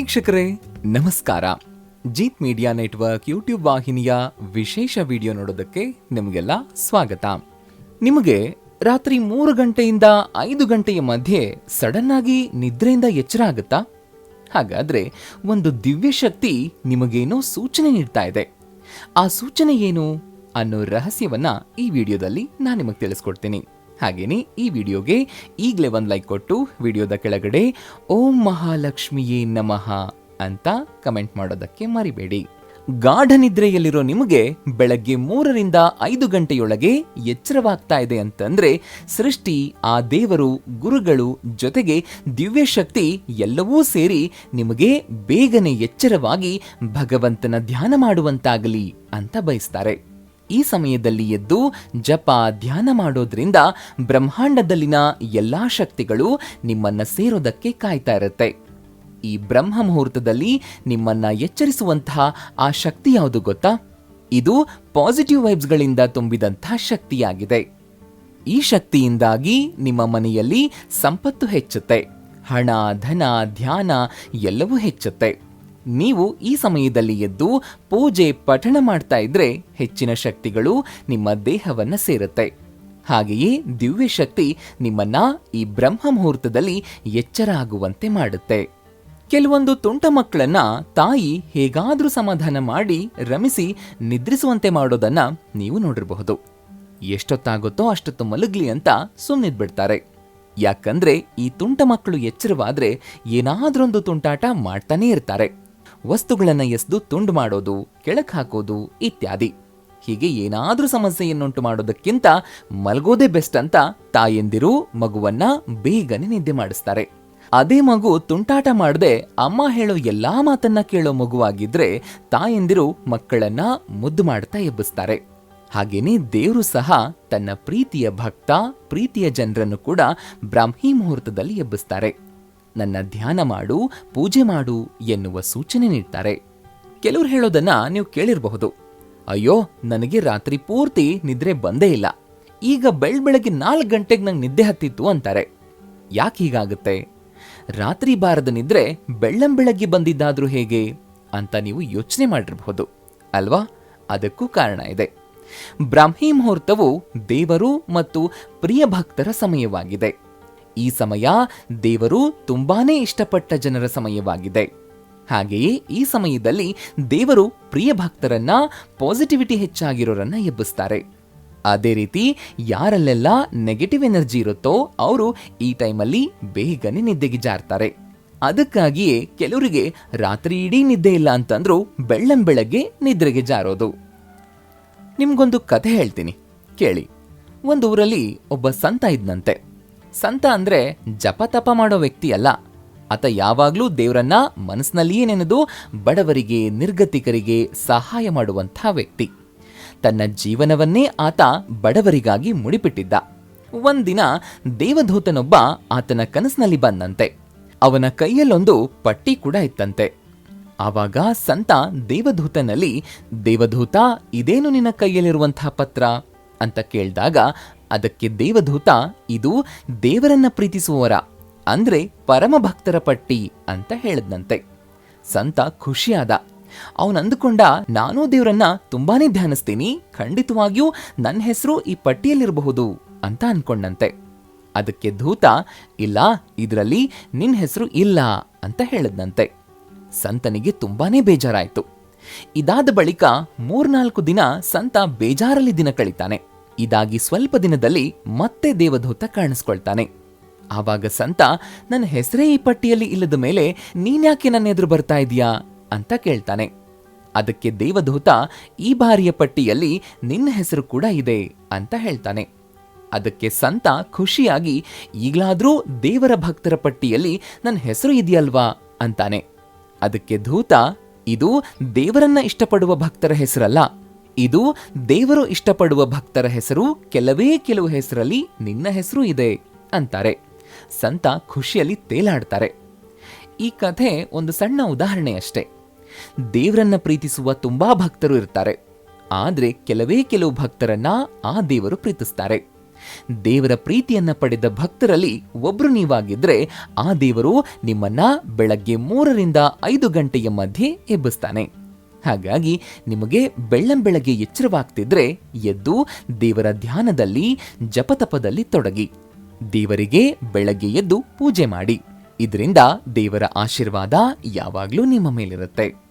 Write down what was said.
ವೀಕ್ಷಕರೇ, ನಮಸ್ಕಾರ. Jeet media network YouTube ವಾಹಿನಿಯ ವಿಶೇಷ ವಿಡಿಯೋ ನೋಡೋದಕ್ಕೆ ನಿಮಗೆಲ್ಲ ಸ್ವಾಗತ. ನಿಮಗೆ ರಾತ್ರಿ ಮೂರು ಗಂಟೆಯಿಂದ ಐದು ಗಂಟೆಯ ಮಧ್ಯೆ ಸಡನ್ ಆಗಿ ನಿದ್ರೆಯಿಂದ ಎಚ್ಚರ ಆಗುತ್ತಾ? ಹಾಗಾದ್ರೆ ಒಂದು ದಿವ್ಯ ಶಕ್ತಿ ನಿಮಗೇನೋ ಸೂಚನೆ ನೀಡ್ತಾ ಇದೆ. ಆ ಸೂಚನೆ ಏನು ಅನ್ನೋ ರಹಸ್ಯವನ್ನ ಈ ವಿಡಿಯೋದಲ್ಲಿ ನಾನು ನಿಮಗೆ ತಿಳಿಸ್ಕೊಡ್ತೀನಿ. ಹಾಗೇನೆ ಈ ವಿಡಿಯೋಗೆ ಈಗಲೇ ಒಂದು ಲೈಕ್ ಕೊಟ್ಟು ವಿಡಿಯೋದ ಕೆಳಗಡೆ ಓಂ ಮಹಾಲಕ್ಷ್ಮಿಯೇ ನಮಃ ಅಂತ ಕಮೆಂಟ್ ಮಾಡೋದಕ್ಕೆ ಮರಿಬೇಡಿ. ಗಾಢ ನಿದ್ರೆಯಲ್ಲಿರೋ ನಿಮಗೆ ಬೆಳಗ್ಗೆ ಮೂರರಿಂದ ಐದು ಗಂಟೆಯೊಳಗೆ ಎಚ್ಚರವಾಗ್ತಾ ಇದೆ ಅಂತಂದ್ರೆ ಸೃಷ್ಟಿ, ಆ ದೇವರು, ಗುರುಗಳು ಜೊತೆಗೆ ದಿವ್ಯ ಶಕ್ತಿ ಎಲ್ಲವೂ ಸೇರಿ ನಿಮಗೆ ಬೇಗನೆ ಎಚ್ಚರವಾಗಿ ಭಗವಂತನ ಧ್ಯಾನ ಮಾಡುವಂತಾಗಲಿ ಅಂತ ಬಯಸ್ತಾರೆ. ಈ ಸಮಯದಲ್ಲಿ ಎದ್ದು ಜಪ, ಧ್ಯಾನ ಮಾಡೋದ್ರಿಂದ ಬ್ರಹ್ಮಾಂಡದಲ್ಲಿನ ಎಲ್ಲಾ ಶಕ್ತಿಗಳು ನಿಮ್ಮನ್ನ ಸೇರೋದಕ್ಕೆ ಕಾಯ್ತಾ ಇರುತ್ತೆ. ಈ ಬ್ರಹ್ಮ ಮುಹೂರ್ತದಲ್ಲಿ ನಿಮ್ಮನ್ನ ಎಚ್ಚರಿಸುವಂತಹ ಆ ಶಕ್ತಿ ಯಾವುದು ಗೊತ್ತಾ? ಇದು ಪಾಸಿಟಿವ್ ವೈಬ್ಸ್ಗಳಿಂದ ತುಂಬಿದಂತಹ ಶಕ್ತಿಯಾಗಿದೆ. ಈ ಶಕ್ತಿಯಿಂದಾಗಿ ನಿಮ್ಮ ಮನೆಯಲ್ಲಿ ಸಂಪತ್ತು ಹೆಚ್ಚುತ್ತೆ. ಹಣ, ಧನ, ಧ್ಯಾನ ಎಲ್ಲವೂ ಹೆಚ್ಚುತ್ತೆ. ನೀವು ಈ ಸಮಯದಲ್ಲಿ ಎದ್ದು ಪೂಜೆ ಪಠಣ ಮಾಡ್ತಾ ಇದ್ರೆ ಹೆಚ್ಚಿನ ಶಕ್ತಿಗಳು ನಿಮ್ಮ ದೇಹವನ್ನು ಸೇರುತ್ತೆ. ಹಾಗೆಯೇ ದಿವ್ಯ ಶಕ್ತಿ ನಿಮ್ಮನ್ನ ಈ ಬ್ರಹ್ಮ ಮುಹೂರ್ತದಲ್ಲಿ ಎಚ್ಚರ ಆಗುವಂತೆ ಮಾಡುತ್ತೆ. ಕೆಲವೊಂದು ತುಂಟ ಮಕ್ಕಳನ್ನ ತಾಯಿ ಹೇಗಾದರೂ ಸಮಾಧಾನ ಮಾಡಿ ರಮಿಸಿ ನಿದ್ರಿಸುವಂತೆ ಮಾಡೋದನ್ನ ನೀವು ನೋಡಿರಬಹುದು. ಎಷ್ಟೊತ್ತಾಗುತ್ತೋ ಅಷ್ಟೊತ್ತು ಮಲಗ್ಲಿ ಅಂತ ಸುಮ್ಮನಿದ್ಬಿಡ್ತಾರೆ ಯಾಕಂದ್ರೆ ಈ ತುಂಟ ಮಕ್ಕಳು ಎಚ್ಚರವಾದ್ರೆ ಏನಾದ್ರೊಂದು ತುಂಟಾಟ ಮಾಡ್ತಾನೇ ಇರ್ತಾರೆ. ವಸ್ತುಗಳನ್ನ ಎಸೆದು ತುಂಡು ಮಾಡೋದು, ಕೆಳಕ್ ಹಾಕೋದು ಇತ್ಯಾದಿ. ಹೀಗೆ ಏನಾದರೂ ಸಮಸ್ಯೆಯನ್ನುಂಟು ಮಾಡೋದಕ್ಕಿಂತ ಮಲಗೋದೇ ಬೆಸ್ಟ್ ಅಂತ ತಾಯಂದಿರು ಮಗುವನ್ನ ಬೇಗನೆ ನಿದ್ದೆ ಮಾಡಿಸ್ತಾರೆ. ಅದೇ ಮಗು ತುಂಟಾಟ ಮಾಡದೆ ಅಮ್ಮ ಹೇಳೋ ಎಲ್ಲಾ ಮಾತನ್ನ ಕೇಳೋ ಮಗುವಾಗಿದ್ರೆ ತಾಯಂದಿರು ಮಕ್ಕಳನ್ನ ಮುದ್ದು ಮಾಡ್ತಾ ಎಬ್ಬಿಸ್ತಾರೆ. ಹಾಗೇನೇ ದೇವರು ಸಹ ತನ್ನ ಪ್ರೀತಿಯ ಭಕ್ತ, ಪ್ರೀತಿಯ ಜನರನ್ನು ಕೂಡ ಬ್ರಾಹ್ಮಿ ಮುಹೂರ್ತದಲ್ಲಿ ಎಬ್ಬಿಸ್ತಾರೆ. ನನ್ನ ಧ್ಯಾನ ಮಾಡು, ಪೂಜೆ ಮಾಡು ಎನ್ನುವ ಸೂಚನೆ ನೀಡ್ತಾರೆ. ಕೆಲವರು ಹೇಳೋದನ್ನ ನೀವು ಕೇಳಿರಬಹುದು. ಅಯ್ಯೋ, ನನಗೆ ರಾತ್ರಿ ಪೂರ್ತಿ ನಿದ್ರೆ ಬಂದೇ ಇಲ್ಲ. ಈಗ ಬೆಳ್ ಬೆಳಗ್ಗೆ ನಾಲ್ಕು ಗಂಟೆಗೆ ನಂಗೆ ನಿದ್ದೆ ಹತ್ತಿತ್ತು ಅಂತಾರೆ. ಯಾಕೆ ಹೀಗಾಗುತ್ತೆ? ರಾತ್ರಿ ಬಾರದ ನಿದ್ರೆ ಬೆಳ್ಳಂ ಬೆಳಗ್ಗೆ ಬಂದಿದ್ದಾದ್ರೂ ಹೇಗೆ ಅಂತ ನೀವು ಯೋಚನೆ ಮಾಡಿರಬಹುದು. ಅಲ್ವಾ? ಅದಕ್ಕೂ ಕಾರಣ ಇದೆ. ಬ್ರಾಹ್ಮಿ ಮುಹೂರ್ತವು ದೇವರು ಮತ್ತು ಪ್ರಿಯ ಭಕ್ತರ ಸಮಯವಾಗಿದೆ. ಈ ಸಮಯ ದೇವರು ತುಂಬಾನೇ ಇಷ್ಟಪಟ್ಟ ಜನರ ಸಮಯವಾಗಿದೆ. ಹಾಗೆಯೇ ಈ ಸಮಯದಲ್ಲಿ ದೇವರು ಪ್ರಿಯ ಭಕ್ತರನ್ನ ಪಾಸಿಟಿವಿಟಿ ಹೆಚ್ಚಾಗಿರೋರನ್ನ ಎಬ್ಬಿಸ್ತಾರೆ. ಅದೇ ರೀತಿ ಯಾರಲ್ಲೆಲ್ಲ ನೆಗೆಟಿವ್ ಎನರ್ಜಿ ಇರುತ್ತೋ ಅವರು ಈ ಟೈಮಲ್ಲಿ ಬೇಗನೆ ನಿದ್ದೆಗೆ ಜಾರ್ತಾರೆ. ಅದಕ್ಕಾಗಿಯೇ ಕೆಲವರಿಗೆ ರಾತ್ರಿ ಇಡೀ ನಿದ್ದೆ ಇಲ್ಲ ಅಂತಂದ್ರೂ ಬೆಳ್ಳಂ ಬೆಳಗ್ಗೆ ನಿದ್ರೆಗೆ ಜಾರೋದು. ನಿಮ್ಗೊಂದು ಕಥೆ ಹೇಳ್ತೀನಿ, ಕೇಳಿ. ಒಂದು ಊರಲ್ಲಿ ಒಬ್ಬ ಸಂತ ಇದ್ನಂತೆ. ಸಂತ ಅಂದ್ರೆ ಜಪ ತಪ ಮಾಡೋ ವ್ಯಕ್ತಿ ಅಲ್ಲ. ಆತ ಯಾವಾಗ್ಲೂ ದೇವರನ್ನ ಮನಸ್ಸಿನಲ್ಲಿಯೇ ನೆನೆದು ಬಡವರಿಗೆ, ನಿರ್ಗತಿಕರಿಗೆ ಸಹಾಯ ಮಾಡುವಂಥ ವ್ಯಕ್ತಿ. ತನ್ನ ಜೀವನವನ್ನೇ ಆತ ಬಡವರಿಗಾಗಿ ಮುಡಿಪಿಟ್ಟಿದ್ದ. ಒಂದಿನ ದೇವಧೂತನೊಬ್ಬ ಆತನ ಕನಸಿನಲ್ಲಿ ಬಂದಂತೆ. ಅವನ ಕೈಯಲ್ಲೊಂದು ಪಟ್ಟಿ ಕೂಡ ಇತ್ತಂತೆ. ಆವಾಗ ಸಂತ ದೇವಧೂತನಲ್ಲಿ ದೇವಧೂತ ಇದೇನು ನಿನ್ನ ಕೈಯಲ್ಲಿರುವಂತಹ ಪತ್ರ? ಅಂತ ಕೇಳಿದಾಗ ಅದಕ್ಕೆ ದೇವದೂತ, ಇದು ದೇವರನ್ನ ಪ್ರೀತಿಸುವವರ, ಅಂದ್ರೆ ಪರಮ ಭಕ್ತರ ಪಟ್ಟಿ ಅಂತ ಹೇಳಿದ್ನಂತೆ. ಸಂತ ಖುಷಿಯಾದ. ಅವನು ಅಂದುಕೊಂಡ, ನಾನೂ ದೇವರನ್ನ ತುಂಬಾನೇ ಧ್ಯಾನಿಸ್ತೀನಿ, ಖಂಡಿತವಾಗಿಯೂ ನನ್ನ ಹೆಸರು ಈ ಪಟ್ಟಿಯಲ್ಲಿರಬಹುದು ಅಂತ ಅನ್ಕೊಂಡಂತೆ. ಅದಕ್ಕೆ ಧೂತ ಇಲ್ಲ, ಇದರಲ್ಲಿ ನಿನ್ನ ಹೆಸರು ಇಲ್ಲ ಅಂತ ಹೇಳಿದ್ನಂತೆ. ಸಂತನಿಗೆ ತುಂಬಾನೇ ಬೇಜಾರಾಯಿತು. ಇದಾದ ಬಳಿಕ ಮೂರ್ನಾಲ್ಕು ದಿನ ಸಂತ ಬೇಜಾರಲ್ಲಿ ದಿನ ಕಳಿತಾನೆ. ಇದಾಗಿ ಸ್ವಲ್ಪ ದಿನದಲ್ಲಿ ಮತ್ತೆ ದೇವದೂತ ಕಾಣಿಸ್ಕೊಳ್ತಾನೆ. ಆವಾಗ ಸಂತ, ನನ್ನ ಹೆಸರೇ ಈ ಪಟ್ಟಿಯಲ್ಲಿ ಇಲ್ಲದ ಮೇಲೆ ನೀನ್ಯಾಕೆ ನನ್ನ ಎದುರು ಬರ್ತಾ ಇದೀಯಾ ಅಂತ ಕೇಳ್ತಾನೆ. ಅದಕ್ಕೆ ದೇವದೂತ, ಈ ಬಾರಿಯ ಪಟ್ಟಿಯಲ್ಲಿ ನಿನ್ನ ಹೆಸರು ಕೂಡ ಇದೆ ಅಂತ ಹೇಳ್ತಾನೆ. ಅದಕ್ಕೆ ಸಂತ ಖುಷಿಯಾಗಿ, ಈಗಲಾದರೂ ದೇವರ ಭಕ್ತರ ಪಟ್ಟಿಯಲ್ಲಿ ನನ್ನ ಹೆಸರು ಇದೆಯಲ್ವಾ? ಅಂತಾನೆ. ಅದಕ್ಕೆ ಧೂತ ಇದು ದೇವರನ್ನ ಇಷ್ಟಪಡುವ ಭಕ್ತರ ಹೆಸರಲ್ಲ. ಇದು ದೇವರು ಇಷ್ಟಪಡುವ ಭಕ್ತರ ಹೆಸರು, ಕೆಲವೇ ಕೆಲವು ಹೆಸರಲ್ಲಿ ನಿನ್ನ ಹೆಸರು ಇದೆ ಅಂತಾರೆ. ಸಂತ ಖುಷಿಯಲ್ಲಿ ತೇಲಾಡ್ತಾರೆ. ಈ ಕಥೆ ಒಂದು ಸಣ್ಣ ಉದಾಹರಣೆಯಷ್ಟೇ ದೇವರನ್ನ ಪ್ರೀತಿಸುವ ತುಂಬಾ ಭಕ್ತರು ಇರ್ತಾರೆ. ಆದರೆ ಕೆಲವೇ ಕೆಲವು ಭಕ್ತರನ್ನ ಆ ದೇವರು ಪ್ರೀತಿಸ್ತಾರೆ. ದೇವರ ಪ್ರೀತಿಯನ್ನ ಪಡೆದ ಭಕ್ತರಲ್ಲಿ ಒಬ್ರು ನೀವಾಗಿದ್ರೆ ಆ ದೇವರು ನಿಮ್ಮನ್ನ ಬೆಳಗ್ಗೆ ಮೂರರಿಂದ ಐದು ಗಂಟೆಯ ಮಧ್ಯೆ ಎಬ್ಬಿಸ್ತಾನೆ. ಹಾಗಾಗಿ ನಿಮಗೆ ಬೆಳ್ಳಂಬೆಳಗ್ಗೆ ಎಚ್ಚರವಾಗ್ತಿದ್ರೆ ಎದ್ದು ದೇವರ ಧ್ಯಾನದಲ್ಲಿ, ಜಪತಪದಲ್ಲಿ ತೊಡಗಿ. ದೇವರಿಗೆ ಬೆಳಗ್ಗೆ ಎದ್ದು ಪೂಜೆ ಮಾಡಿ. ಇದರಿಂದ ದೇವರ ಆಶೀರ್ವಾದ ಯಾವಾಗಲೂ ನಿಮ್ಮ ಮೇಲಿರುತ್ತೆ.